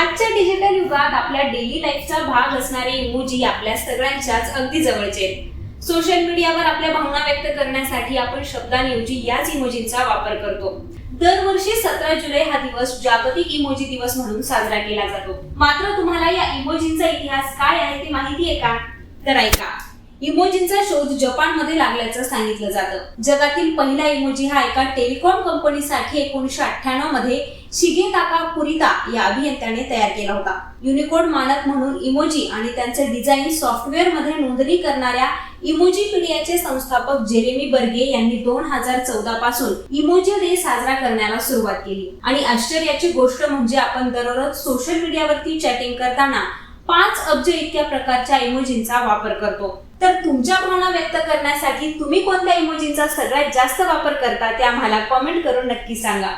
आजच्या डिजिटल युगात आपल्या डेली लाईफचा भाग असणारे इमोजी आपल्या सगळ्यांच्याच अगदी जवळचे आहेत. सोशल मीडियावर आपल्या भावना व्यक्त करण्यासाठी आपण शब्दांऐवजी याच इमोजींचा वापर करतो. दरवर्षी सतरा जुलै हा दिवस जागतिक इमोजी दिवस म्हणून साजरा केला जातो. मात्र तुम्हाला या इमोजींचा इतिहास काय आहे ते माहिती आहे का? तर ऐका. इमोजींचा शोध जपानमध्ये लागल्याचं सांगितलं जातं. जगातील पहिला इमोजी हा एका टेलिकॉम कंपनीसाठी एकोणीशे अठ्ठ्याण्णवमध्ये शिगेताका कुरिता या अभियंत्याने तयार केला होता. युनिकोड मानक म्हणून इमोजी आणि त्यांचे डिझाईन सॉफ्टवेअरमध्ये नोंदणी करणाऱ्या इमोजी इमोजीपीडियाचे संस्थापक जेरेमी बर्गे यांनी दोन हजार चौदा पासून इमोजी डे साजरा करण्याला सुरुवात केली. आणि आश्चर्याची गोष्ट म्हणजे आपण दररोज सोशल मीडियावरती चॅटिंग करताना पाच अब्ज इतक्या प्रकारच्या इमोजींचा वापर करतो. तर तुमच्या भावना व्यक्त करण्यासाठी तुम्ही कोणत्या इमोजींचा सगळ्यात जास्त वापर करता ते आम्हाला कॉमेंट करून नक्की सांगा.